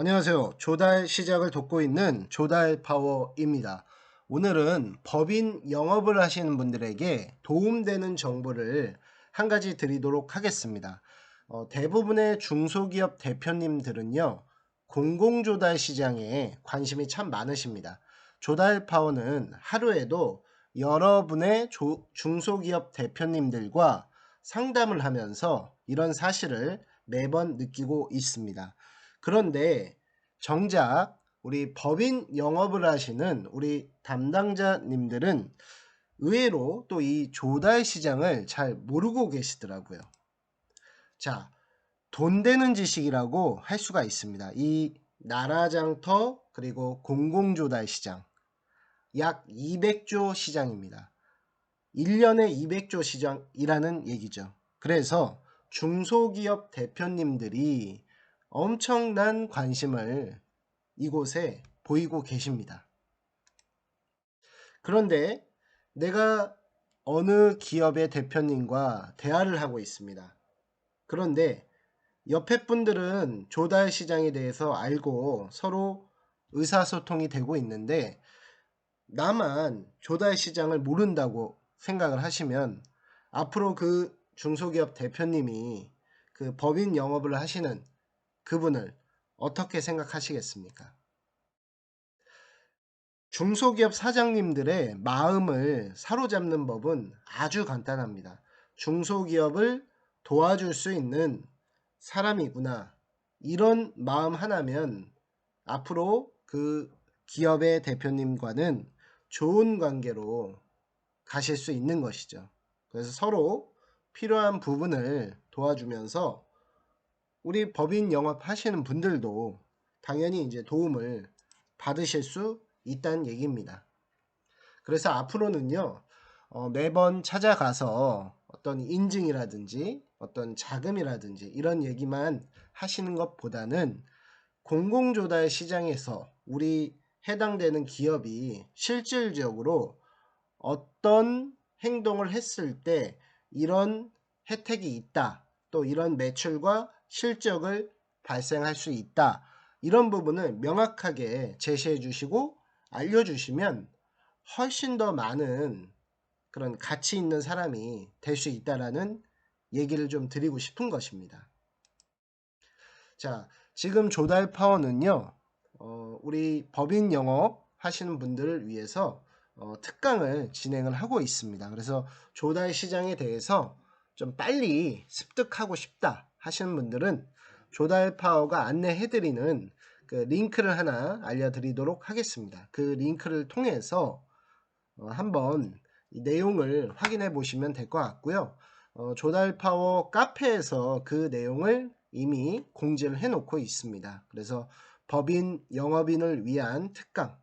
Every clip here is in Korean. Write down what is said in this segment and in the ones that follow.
안녕하세요. 조달 시작을 돕고 있는 조달 파워입니다. 오늘은 법인 영업을 하시는 분들에게 도움되는 정보를 한 가지 드리도록 하겠습니다. 어, 대부분의 중소기업 대표님들은요, 공공조달 시장에 관심이 참 많으십니다. 조달 파워는 하루에도 여러분의 조, 중소기업 대표님들과 상담을 하면서 이런 사실을 매번 느끼고 있습니다. 그런데 정작 우리 법인 영업을 하시는 우리 담당자님들은 의외로 또 이 조달 시장을 잘 모르고 계시더라고요. 자, 돈 되는 지식이라고 할 수가 있습니다. 이 나라장터 그리고 공공조달 시장 약 200조 시장입니다. 1년에 200조 시장이라는 얘기죠. 그래서 중소기업 대표님들이 엄청난 관심을 이곳에 보이고 계십니다. 그런데 내가 어느 기업의 대표님과 대화를 하고 있습니다. 그런데 옆에 분들은 조달 시장에 대해서 알고 서로 의사소통이 되고 있는데 나만 조달 시장을 모른다고 생각을 하시면 앞으로 그 중소기업 대표님이 그 법인 영업을 하시는 그분을 어떻게 생각하시겠습니까? 중소기업 사장님들의 마음을 사로잡는 법은 아주 간단합니다. 중소기업을 도와줄 수 있는 사람이구나. 이런 마음 하나면 앞으로 그 기업의 대표님과는 좋은 관계로 가실 수 있는 것이죠. 그래서 서로 필요한 부분을 도와주면서 우리 법인 영업 하시는 분들도 당연히 이제 도움을 받으실 수 있다는 얘기입니다. 그래서 앞으로는요, 어, 매번 찾아가서 어떤 인증이라든지 어떤 자금이라든지 이런 얘기만 하시는 것보다는 공공조달 시장에서 우리 해당되는 기업이 실질적으로 어떤 행동을 했을 때 이런 혜택이 있다. 또 이런 매출과 실적을 발생할 수 있다. 이런 부분을 명확하게 제시해 주시고 알려주시면 훨씬 더 많은 그런 가치 있는 사람이 될 수 있다라는 얘기를 좀 드리고 싶은 것입니다. 자, 지금 조달 파워는요, 어, 우리 법인 영업 하시는 분들을 위해서 어, 특강을 진행을 하고 있습니다. 그래서 조달 시장에 대해서 좀 빨리 습득하고 싶다 하시는 분들은 조달 파워가 안내해드리는 그 링크를 하나 알려드리도록 하겠습니다. 그 링크를 통해서 어, 한번 내용을 확인해 보시면 될 것 같고요. 어, 조달 파워 카페에서 그 내용을 이미 공지를 해 놓고 있습니다. 그래서 법인 영업인을 위한 특강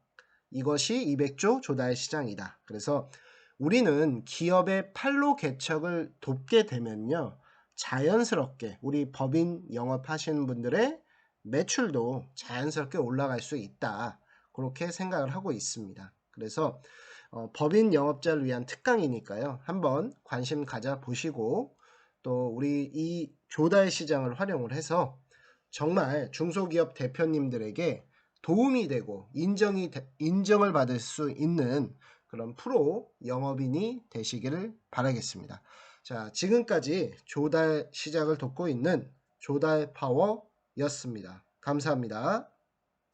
이것이 200조 조달 시장이다. 그래서 우리는 기업의 판로 개척을 돕게 되면요. 자연스럽게 우리 법인 영업하시는 분들의 매출도 자연스럽게 올라갈 수 있다. 그렇게 생각을 하고 있습니다. 그래서 어, 법인 영업자를 위한 특강이니까요. 한번 관심 가져 보시고 또 우리 이 조달 시장을 활용을 해서 정말 중소기업 대표님들에게 도움이 되고 인정이 인정을 받을 수 있는 그런 프로 영업인이 되시기를 바라겠습니다. 자, 지금까지 조달 시작을 돕고 있는 조달 파워였습니다. 감사합니다.